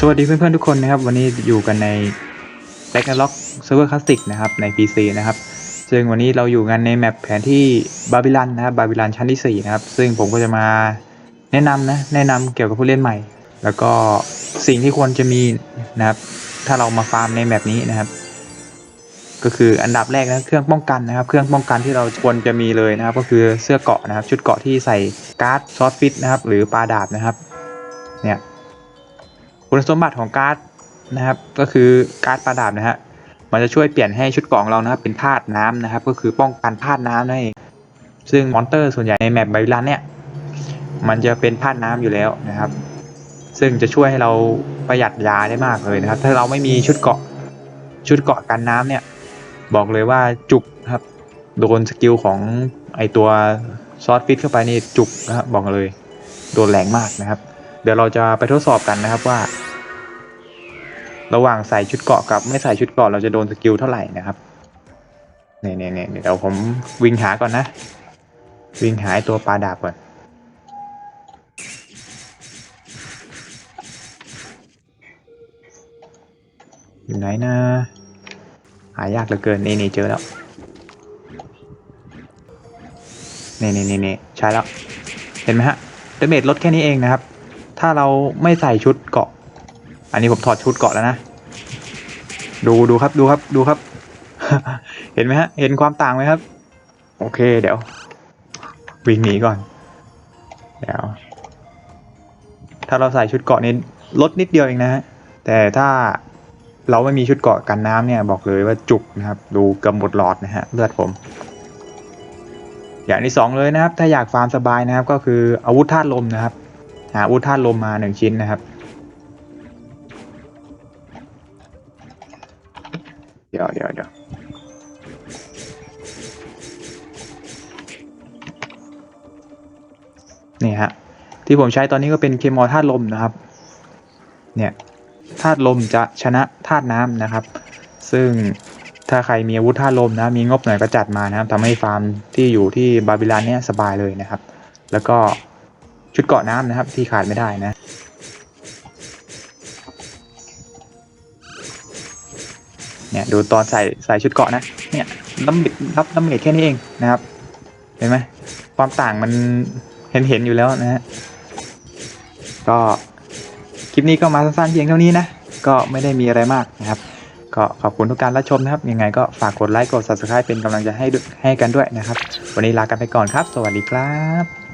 สวัสดีเพื่อนๆทุกคนนะครับ วันนี้อยู่กันใน r a g n a r o k Server Classic นะครับใน PC นะครับ ซึ่งวันนี้เราอยู่กันในแมปแผนที่บาบิลันนะครับบาบิลันชั้นที่ 4 นะครับ ซึ่งผมก็จะมาแนะนำนะแนะนำเกี่ยวกับผู้เล่นใหม่ แล้วก็สิ่งที่ควรจะมีนะครับ ถ้าเรามาฟาร์มในแมปนี้นะครับ ก็คืออันดับแรกนะเครื่องป้องกันนะครับ เครื่องป้องกันที่เราควรจะมีเลยนะครับ ก็คือเสื้อเกาะนะครับ ชุดเกาะที่ใส่การ์ดซอสฟิตนะครับหรือปลาดาบนะครับเนี่ย คุณสมบัติของการ์ดนะครับ ก็คือการ์ดปลาดาบนะฮะมันจะช่วยเปลี่ยนให้ชุดเกราะของเรานะครับเป็นธาตุน้ำนะครับ ก็คือป้องกันธาตุน้ำนั่นเองซึ่งมอนเตอร์ส่วนใหญ่ในแมปไบรันเนี่ยมันจะเป็นธาตุน้ำอยู่แล้วนะครับ ซึ่งจะช่วยให้เราประหยัดยาได้มากเลยนะครับ ถ้าเราไม่มีชุดเกราะชุดเกราะกันน้ำเนี่ย บอกเลยว่าจุกครับ โดนสกิลของไอตัวซอสฟิตเข้าไปนี่จุกนะครับบอกเลย โดนแรงมากนะครับ เดี๋ยวเราจะไปทดสอบกันนะครับว่า ระหว่างใส่ชุดเกาะกับไม่ใส่ชุดเกาะเราจะโดนสกิลเท่าไหร่นะครับเนี่ยเนี่ยเนี่ยเดี๋ยวผมวิ่งหาก่อนนะ วิ่งหาตัวปลาดาบก่อนอยู่ไหนนะหายากเหลือเกินนี่นี่เจอแล้วนี่นี่นี่นี่ใช่แล้ว เห็นไหมฮะดาเมจลดแค่นี้เองนะครับ ถ้าเราไม่ใส่ชุดเกาะ อันนี้ผมถอดชุดเกาะแล้วนะ ดูดูครับดูครับดูครับ เห็นไหมฮะ เห็นความต่างไหมครับ โอเค เดี๋ยว วิ่งหนีก่อน เดี๋ยว ถ้าเราใส่ชุดเกาะนี่ลดนิดเดียวเองนะฮะ แต่ถ้าเราไม่มีชุดเกาะกันน้ำเนี่ย บอกเลยว่าจุกนะครับ ดูเกำหมดหลอดนะฮะเลือดผม อย่างที่สองเลยนะครับ ถ้าอยากฟาร์มสบายนะครับ ก็คืออาวุธธาตุลมนะครับ หาอาวุธธาตุลมมาหนึ่งชิ้นนะครับ เดี๋ยวเดี๋ยวเดี๋ยวนี่ฮะที่ผมใช้ตอนนี้ก็เป็นเคมอลธาตุลมนะครับ เนี่ยธาตุลมจะชนะธาตุน้ำนะครับ ซึ่งถ้าใครมีอาวุธธาตุลมนะมีงบหน่อยก็จัดมานะครับทำให้ฟาร์มที่อยู่ที่บาบิลานเนี่ยสบายเลยนะครับ แล้วก็ชุดเกาะน้ำนะครับที่ขาดไม่ได้นะ เนี่ยดูตอนใส่ใส่ชุดเกาะนะ เนี่ยรับรับน้ำเมจแค่นี้เองนะครับ เห็นไหมความต่างมันเห็นเห็นอยู่แล้วนะฮะ ก็คลิปนี้ก็มาสั้นๆเพียงเท่านี้นะ ก็ไม่ได้มีอะไรมากนะครับ ก็ขอบคุณทุกการรับชมนะครับ ยังไงก็ฝากกดไลค์กด subscribe เป็นกำลังใจให้ให้กันด้วยนะครับ วันนี้ลากันไปก่อนครับ สวัสดีครับ